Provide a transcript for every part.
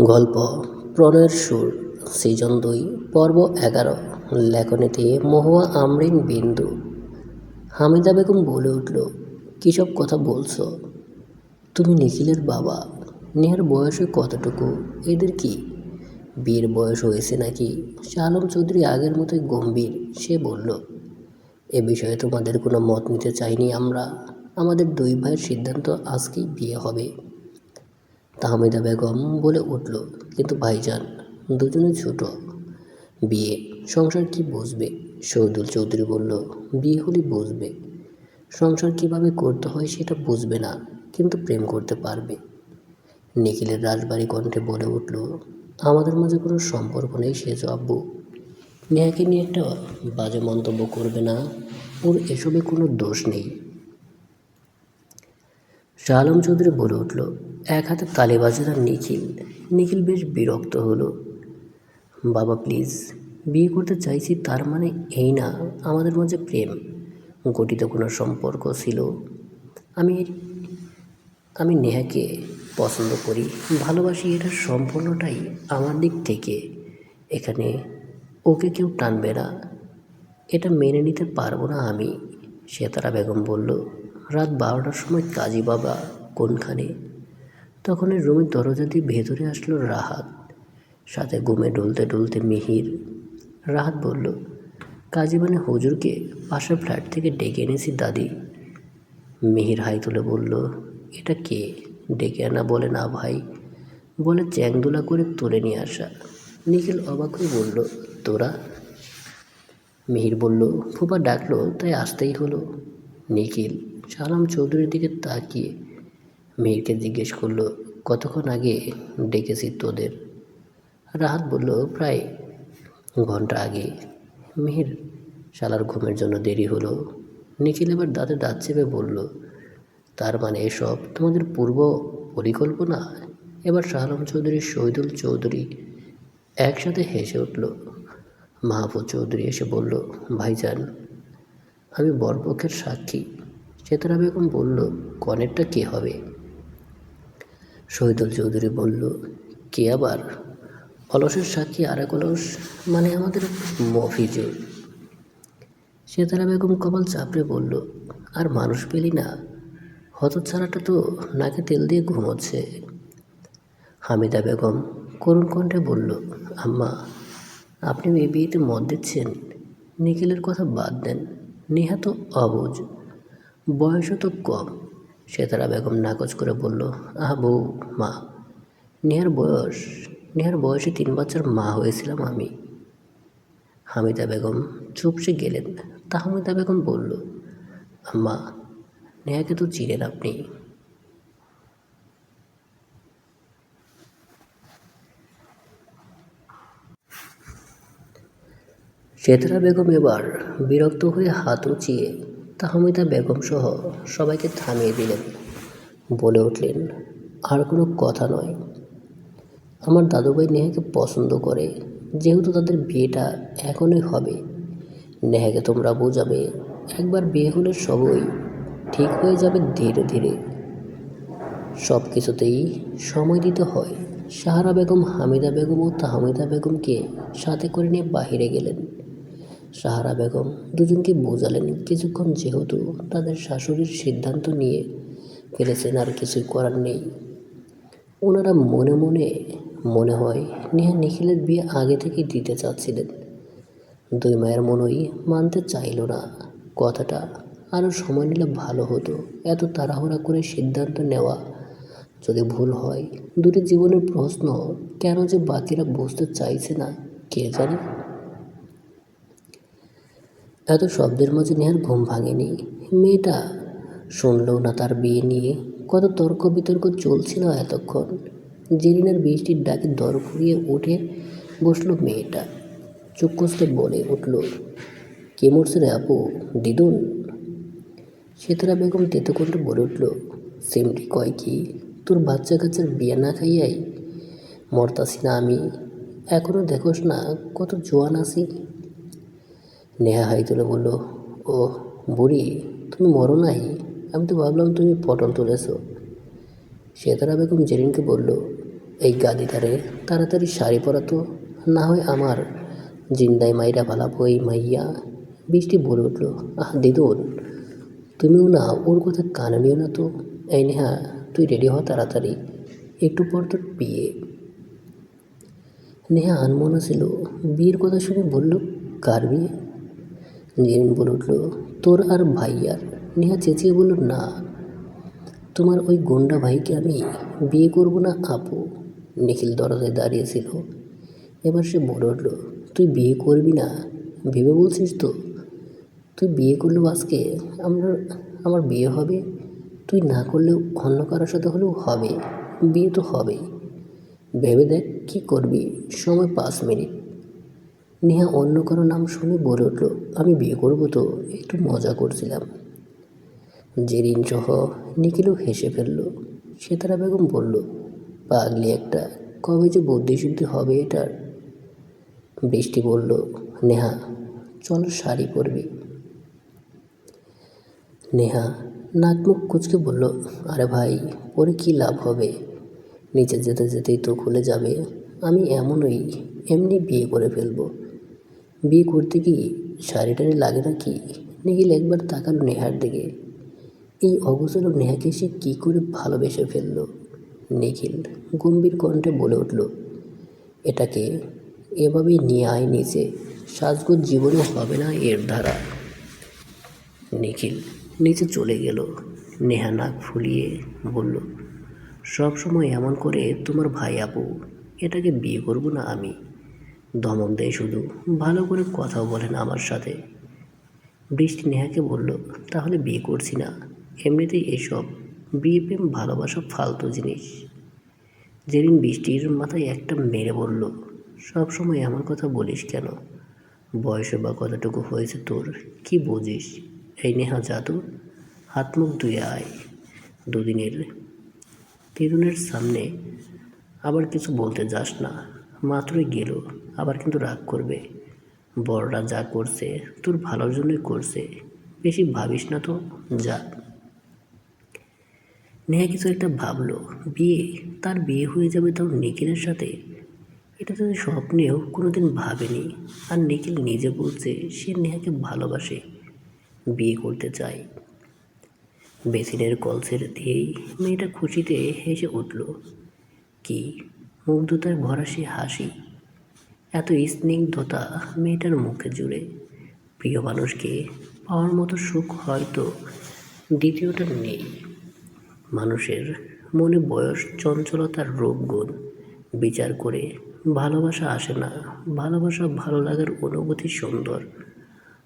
গল্প, প্রণয়ের সুর, সিজন দুই, পর্ব এগারো, লেখনীতে মহুয়া আমরিন বিন্দু। হামিদা বেগম বলে উঠল, কী সব কথা বলছো? তুমি নিখিলের বাবা। নেহার বয়সে কতটুকু? এদের কি? বিয়ের বয়স হয়েছে নাকি? শালম চৌধুরী আগের মতোই গম্ভীর। সে বলল, এ বিষয়ে তোমাদের কোনো মত নিতে চাইনি আমরা। আমাদের দুই ভাইয়ের সিদ্ধান্ত আজকেই বিয়ে হবে। তাহমিদা বেগম বলে উঠল, কিন্তু ভাইজান, দুজনে ছোট। বিয়ে, সংসার কি বুঝবে? শহীদুল চৌধুরী বলল, বিয়ে হলে বুঝবে। সংসার কীভাবে করতে হয় সেটা বুঝবে না, কিন্তু প্রেম করতে পারবে। নিখিলের রাজবাড়ি কণ্ঠে বলে উঠল, আমাদের মাঝে কোনো সম্পর্ক নেই সে আব্বু। নেহাকে নিয়ে একটা বাজে মন্তব্য করবে না, ওর এসবে কোনো দোষ নেই। শাহ আলম চৌধুরী বলে উঠল, এক হাতে তালে বাজে না নিখিল। নিখিল বেশ বিরক্ত হলো। বাবা প্লিজ বিয়ে করতে চাইছি তার মানে এই না, আমাদের মাঝে প্রেম। গঠিত কোনো সম্পর্ক ছিল। আমি আমি নেহাকে পছন্দ করি, ভালোবাসি এটা সম্পূর্ণটাই আমার দিক থেকে। এখানে ওকে কেউ টানবে না। এটা মেনে নিতে পারব না আমি সেতারা বেগম বলল। রাত বারোটার সময় কাজী বাবা কোনখানে? তখন রুমের দরজা দিয়ে ভেতরে আসলো রাহাত। সাথে ঘুমে ডলতে ডলতে মিহির। রাহাত বলল, কাজী মানে হুজুরকে পাশের ফ্ল্যাট থেকে ডেকে এনেছি দাদি। মিহির হাই তুলে বলল, এটা কে? ডেকে আনা বলে না ভাই। বলে চ্যাংদোলা করে তুলে নিয়ে আসা। নিখিল অবাক হয়ে বলল, তোরা? মিহির বলল ফুপা ডাকলো, তাই আসতেই হলো। নিখিল সালাম চৌধুরীর দিকে তাকিয়ে মেয়েকে জিজ্ঞেস করল, কতক্ষণ আগে ডেকেছি তোদের? রাহাত বলল, প্রায় ঘণ্টা আগে। মিহির শালার ঘুমের জন্য দেরি হলো। নিখিল এবার দাঁতে দাঁত চেপে বলল, তার মানে এসব তোমাদের পূর্ব পরিকল্পনা? এবার শাহরাম চৌধুরী, শহীদুল চৌধুরী একসাথে হেসে উঠল। মাহফুজ চৌধুরী এসে বলল, ভাইজান, আমি বরপক্ষের সাক্ষী। চেতনা বেগম বলল, কনেরটা কে হবে? শহীদুল চৌধুরী বলল, কে আবার? অলসের সাক্ষী আর এক অলস মানে আমাদের মফিজুল সেতারা বেগম কপাল চাপড়ে বলল, আর মানুষ পেলি না। হতচ্ছাড়াটা তো নাকে তেল দিয়ে ঘুমোচ্ছে। হামিদা বেগম করুণ কণ্ঠে বলল, আম্মা, আপনি এই বিয়েতে মত দিচ্ছেন? নিখিলের কথা বাদ দেন। নেহা তো অবুজ। বয়সও তো কম। সেতারা বেগম নাকচ করে বলল আহ বউ মা, নেহার বয়স, নেহার বয়সে তিন বাচ্চার মা হয়েছিলাম আমি। হামিদা বেগম চুপসে গেলেন। তাহমিদা বেগম বলল আম্মা নেহাকে তো চিনেন আপনি। সেতারা বেগম এবার বিরক্ত হয়ে হাত উঁচিয়ে তাহমিদা বেগম সহ সবাইকে থামিয়ে দিলেন। বলে উঠলেন, আর কোনো কথা নয়। আমার দাদুভাই নেহাকে পছন্দ করে। যেহেতু তাদের বিয়েটা এখনই হবে, নেহাকে তোমরা বোঝাবে, একবার বিয়ে হলে সবই ঠিক হয়ে যাবে ধীরে ধীরে। সব কিছুতেই সময় দিতে হয়। সাহারা বেগম, হামিদা বেগম ও তাহমিদা বেগমকে সাথে করে নিয়ে বাহিরে গেলেন। সাহারা বেগম দুজনকে বোঝালেন, কিছুক্ষণ যেহেতু তাদের শাশুড়ির সিদ্ধান্ত নিয়ে ফেলেছেন আর কিছুই করার নেই। ওনারা মনে মনে মনে হয় নেহা নিখিলের বিয়ে আগে থেকে দিতে চাচ্ছিলেন। দুই মায়ের মনই মানতে চাইল না। কথাটা আরও সময় নিলে ভালো হতো। এত তাড়াহুড়া করে সিদ্ধান্ত নেওয়া যদি ভুল হয়, দুটি জীবনের প্রশ্ন কেন যে বাকিরা বুঝতে চাইছে না, কে জানে? এত শব্দের মাঝে নেহার ঘুম ভাঙেনি। মেয়েটা শুনলেও না তার বিয়ে নিয়ে। কত তর্ক বিতর্ক চলছিল এতক্ষণ। জেরিনার বৃষ্টির ডাকে দর ফুরিয়ে উঠে বসল মেয়েটা। চুপ কষতে বলে উঠল, কে মরছে রে আপু? দিদুন? সেতারা বেগম তেতকণ্ঠে বলে উঠল, সিমটি কয় কি? তোর বাচ্চা কাচ্চার বিয়ে না খাইয়াই মরতাছি না আমি। এখনও দেখোস না কত জোয়ান আছি? নেহা হাই তুলে বলল, ও বুড়ি, তুমি মরো নাই? আমি তো ভাবলাম তুমি পটল তুলেছ। সেতারা বেগম জেরিনকে বলল, এই গাদিটারে তাড়াতাড়ি শাড়ি পরাতো না হয় আমার জিন্দাই মাইরা পালাবো এই মাইয়া বৃষ্টি বলে উঠল, আহ, দিদুন, তুমিও না, ওর কথা কানে নিও না তো। এই নেহা, তুই রেডি হ তাড়াতাড়ি, একটু পর তোর বিয়ে। নেহা আনমনা ছিল, বিয়ের কথা শুনে বলল, কার বিয়ে? জেরিন বলে উঠল তোর আর ভাইয়ার? নেহা চেঁচিয়ে বলল, না। তোমার ওই গন্ডা ভাইকে আমি বিয়ে করব না, আপু? নিখিল দরজায় দাঁড়িয়েছিল এবার সে বলে উঠল, তুই বিয়ে করবি না? ভেবে বলছিস তো? তুই বিয়ে করলেও আজকে আমরা, আমার বিয়ে হবে? তুই না করলেও অন্য কারোর সাথে হলেও হবে। বিয়ে তো হবেই। ভেবে দেখ কী করবি? সময় পাঁচ মিনিট। নেহা অন্য কারও নাম শুনে বলে উঠল, আমি বিয়ে করব তো, একটু মজা করছিলাম। জেরিন সহ নিখিলও হেসে ফেলল। সেতারা বেগম বলল, পাগলি একটা, কবে যে বুদ্ধিশুদ্ধি হবে এটার? বৃষ্টি বলল, নেহা, চল শাড়ি পরবি। নেহা নাক মুখ কুচকে বলল, আরে ভাই, পরে কী লাভ হবে? নিচে যেতে যেতেই তো খুলে যাবে। আমি এমনই, এমনি বিয়ে করে ফেলব। বিয়ে করতে কি শাড়ি টাড়ি লাগে নাকি? নিখিল একবার তাকালো নেহার দিকে। এই অগোচর নেহাকে সে কী করে ভালোবেসে ফেলল? নিখিল গম্ভীর কণ্ঠে বলে উঠল, এটাকে এভাবেই নিয়ে আয় নিচে সাজগোজ জীবনে হবে না এর ধারা। নিখিল নিচে চলে গেল। নেহা নাক ফুলিয়ে বলল সব সময় এমন করে তোমার ভাই আপু, এটাকে বিয়ে করব না আমি। ধমক দেয় শুধু। ভালো করে কথাও বলে না আমার সাথে। বৃষ্টি নেহাকে বলল, তাহলে বিয়ে করছি না। এমনিতেই এসব। বিয়ে প্রেম ভালোবাসা ফালতু জিনিস। যেদিন বৃষ্টির মাথায় একটা মেরে বলল, সব সময় এমন কথা বলিস কেন? বয়সে বা কতটুকু হয়েছে তোর, কি বুঝিস? এই নেহা জাদু হাত মুখ ধুয়ে আয়। দুদিনের তরুণের সামনে আবার কিছু বলতে যাস না। মাত্রই গেল, আবার কিন্তু রাগ করবে। বড়রা যা করছে, তোর ভালোর জন্যই করছে, বেশি ভাবিস না তো, যা। নেহা কিছু একটা ভাবলো, বিয়ে, তার বিয়ে হয়ে যাবে তাও নিখিলের সাথে? এটা তো স্বপ্নেও কোনোদিন ভাবেনি, আর নিখিল নিজে বলছে সে নেহাকে ভালোবাসে, বিয়ে করতে চায়। বেসিনের কল ছেড়ে দিয়েই মেয়েটা খুশিতে হেসে উঠল, কি মুগ্ধতায় ভরা সে হাসি, এত স্নিগ্ধতা মেয়েটার মুখে জুড়ে। প্রিয় মানুষকে পাওয়ার মতো সুখ হয়তো দ্বিতীয়টা নেই। মানুষের মনে বয়স, চঞ্চলতার রোগ গুণ। বিচার করে ভালোবাসা আসে না, ভালোবাসা ভালো লাগার অনুভূতি সুন্দর।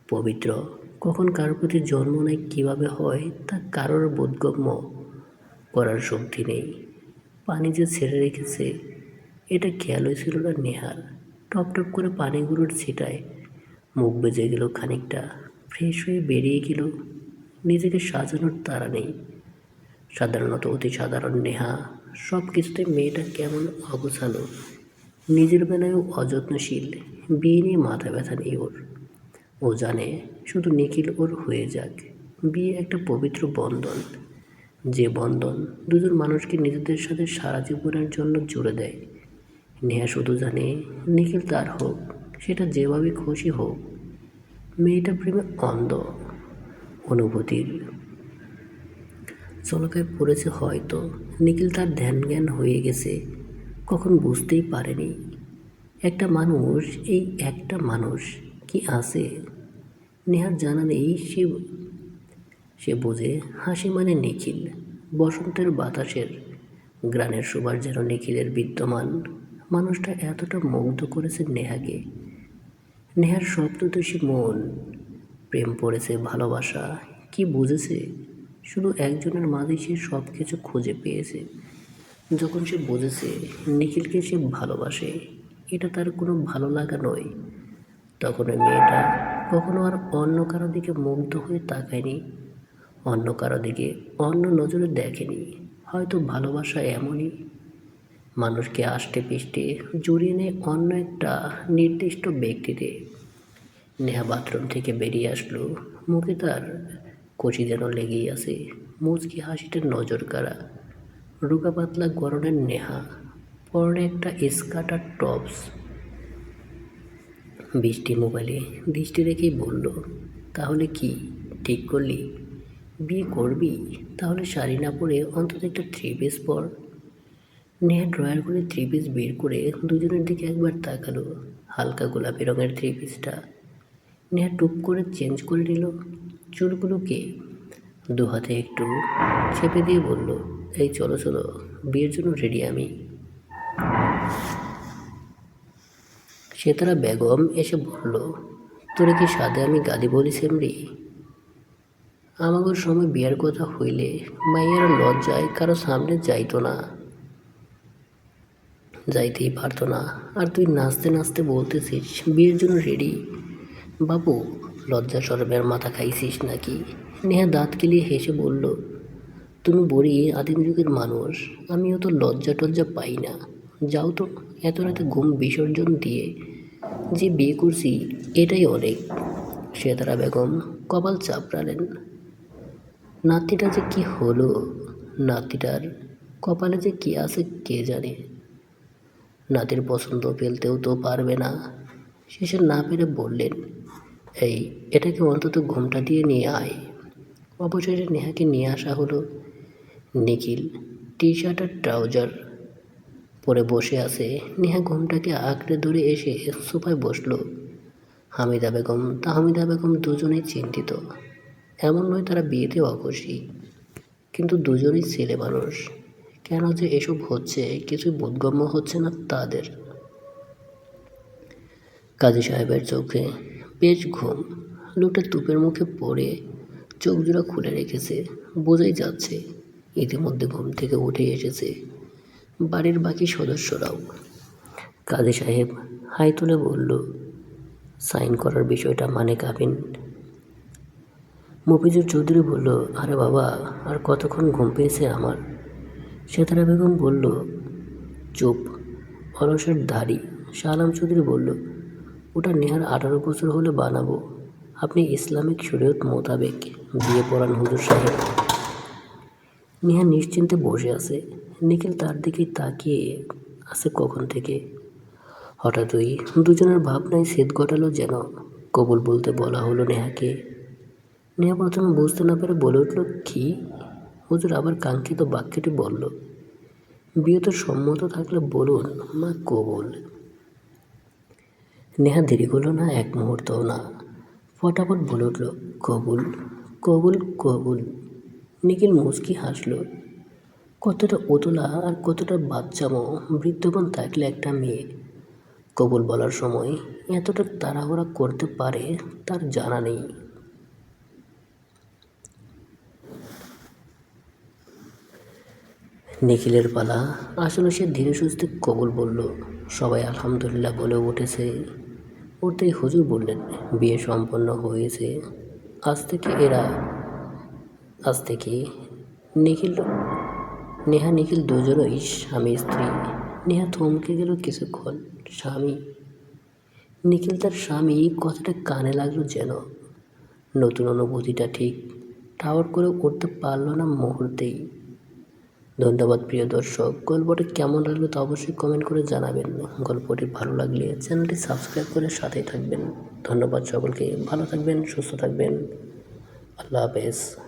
পবিত্র, কখন কারোর প্রতি জন্ম নেয়, কীভাবে হয়, তা কারোর বোধগম্য করার শক্তি নেই। পানি যে ছেড়ে রেখেছে এটা খেয়ালই ছিল না নেহার টপ টপ করে পানিগুলোর ছিটায়। মুখ বেজে গেল খানিকটা। ফ্রেশ হয়ে বেরিয়ে গেল। নিজেকে সাজানোর তারা নেই। সাধারণত অতি সাধারণ নেহা। সব কিছুতে মেয়েটা কেমন অগোছালো। নিজের বেলায়ও অযত্নশীল। বিয়ে নিয়ে মাথা ব্যথা নেই ওর। ও জানে শুধু নিখিল ওর হয়ে যাক। বিয়ে একটা পবিত্র বন্ধন। যে বন্ধন দুজন মানুষকে নিজেদের সাথে সারা জীবনের জন্য জুড়ে দেয়। নেহা শুধু জানে, নিখিল তার হোক, সেটা যেভাবে খুশি হোক, মেয়েটা প্রেমে অন্ধ, অনুভূতির। চলকায় পড়েছে হয়তো, নিখিল তার ধ্যান জ্ঞান হয়ে গেছে, কখন বুঝতেই পারেনি। একটা মানুষ, এই একটা মানুষ কি আছে? নেহার জানা নেই, সে সে বোঝে হাসি মানে নিখিল, বসন্তের বাতাসের গ্রানের সুবাস যেন নিখিলের বিদ্যমান। মানুষটা এতটা মুগ্ধ করেছে নেহাকে। নেহার শব্দদোষী মন, প্রেম পড়েছে, ভালোবাসা, কি বুঝেছে? শুধু একজনের মাঝে সে সব কিছু খুঁজে পেয়েছে। যখন সে বুঝেছে নিখিলকে সে ভালোবাসে, এটা তার কোনো ভালো লাগা নয়। তখন ওই মেয়েটা কখনো আর অন্য কারও দিকে মুগ্ধ হয়ে তাকায়নি, অন্য কারও দিকে অন্য নজরে দেখেনি। হয়তো ভালোবাসা এমনই মানুষকে আষ্টে পিষ্টে জড়িয়ে নেয় অন্য একটা নির্দিষ্ট ব্যক্তিতে। নেহা বাথরুম থেকে বেরিয়ে আসলো। মুখে তার কচি যেন লেগেই আছে। মুচকি হাসিটার নজর কাড়া। রোগা পাতলা গরনের নেহা, পরনে একটা স্কার্ট আর টপস। বৃষ্টি মোবাইলে দৃষ্টি রেখেই বলল, তাহলে কি? ঠিক করলি? বিয়ে করবি? তাহলে শাড়ি না পরে অন্তত একটা থ্রি পিস পর। নেহা ড্রয়ার করে থ্রি পিস বের করে দুজনের দিকে একবার তাকালো, হালকা গোলাপি রঙের থ্রি পিসটা নেহা টুপ করে চেঞ্জ করে নিল। চুলগুলোকে দু হাতে একটু চেপে দিয়ে বলল, এই চলো চলো, বিয়ের জন্য রেডি আমি। সেতারা বেগম এসে বলল, তোরে কি সাদে আমি গালি বলি সেমরি আমাগর সময় বিয়ের কথা হইলে মাইয়ারা লজ্জায় কারও সামনে যাইতো না। যাইতেই পারতো না। আর তুই নাচতে নাচতে বলতেছিস, বিয়ের জন্য রেডি বাবু, লজ্জা সরবের মাথা খাইছিস নাকি? নেহা দাঁত কেলিয়ে হেসে বলল, তুমি বড়ি, আদিম যুগের মানুষ, আমিও তো লজ্জা টজ্জা পাই না। যাও তো এত রাতে ঘুম বিসর্জন দিয়ে। যে বিয়ে করছি, এটাই অনেক। সেতারা বেগম কপাল চাপড়ালেন। নাতিটা যে কি হলো? নাতিটার কপালে যে কি আছে কে জানে? নাতির পছন্দ ফেলতেও তো পারবে না। শেষে না পেরে বললেন, এই এটাকে অন্তত ঘুমটা দিয়ে নিয়ে আয়? অবশেষে নেহাকে নিয়ে আসা হলো। নিখিল টি শার্ট আর ট্রাউজার পরে বসে আছে। নেহা ঘুমটাকে আঁকড়ে ধরে এসে সোফায় বসল। হামিদা বেগম তাহমিদা বেগম দুজনেই চিন্তিত। এমন নয় তারা বিয়েতে অখুশি, কিন্তু দুজনেই ছেলে মানুষ। কেন যে এসব হচ্ছে, কিছুই বোধগম্য হচ্ছে না তাদের। কাজী সাহেবের চোখে বেশ ঘুম। লোকটা তুপের মুখে পড়ে চোখ জোড়া খুলে রেখেছে, বোঝাই যাচ্ছে ইতিমধ্যে ঘুম থেকে উঠে এসেছে বাড়ির বাকি সদস্যরাও। কাজী সাহেব হাই তুলে বলল, সাইন করার বিষয়টা মানে কাবিন? মফিজুর চৌধুরী বলল, আরে বাবা, আর কতক্ষণ ঘুম পেয়েছে আমার? সেতারা বেগম বলল, চুপ অলসের দাড়ি। শাহ আলম চৌধুরী বলল, ওটা নেহার আঠারো বছর হলে বানাবো। আপনি ইসলামিক শরীয়ত মোতাবেক বিয়ে পড়ান হুজুর সাহেব। নেহা নিশ্চিন্তে বসে আছে। নিখিল তার দিকে তাকিয়ে আছে কখন থেকে। হঠাৎই দুজনের ভাবনায় সেদ ঘটালো যেন। কবুল বলতে বলা হলো নেহাকে। নেহা প্রথমে বুঝতে না পেরে বলে উঠল, কি? হুজুর আবার কাঙ্ক্ষিত বাক্যটি বলল, বিয়ে তো সম্মত থাকলে বলুন, মা কবুল। নেহা দেরি করল না, এক মুহূর্তও না। ফটাফট বলে উঠল, কবুল কবুল কবুল। নিখিল মুচকি হাসল, কতটা ওতলা আর কতটা বাচ্চামো বৃদ্ধগণ থাকলে একটা মেয়ে। কবুল বলার সময় এতটা তাড়াহুড়া করতে পারে তার জানা নেই। নিখিলের পালা। আসলে সে ধীরে সুস্থে কবুল বলল, সবাই আলহামদুলিল্লাহ বলে উঠেছে। উঠতেই হুজুর বললেন, বিয়ে সম্পন্ন হয়েছে। আজ থেকে এরা, আজ থেকে নিখিল, নেহা নিখিল দুজনই স্বামী স্ত্রী। নেহা থমকে গেল কিছুক্ষণ, স্বামী, নিখিল তার স্বামী কথাটা কানে লাগল যেন। নতুন অনুভূতিটা ঠিক, টাওয়ার করে করতে পারল না মুহূর্তেই। ধন্যবাদ প্রিয় দর্শক। গল্পটি কেমন লাগল তা অবশ্যই কমেন্ট করে জানাবেন। গল্পটি ভালো লাগলে চ্যানেলটি সাবস্ক্রাইব করে সাথেই থাকবেন। ধন্যবাদ সকলকে। ভালো থাকবেন, সুস্থ থাকবেন। আল্লাহ হাফেজ।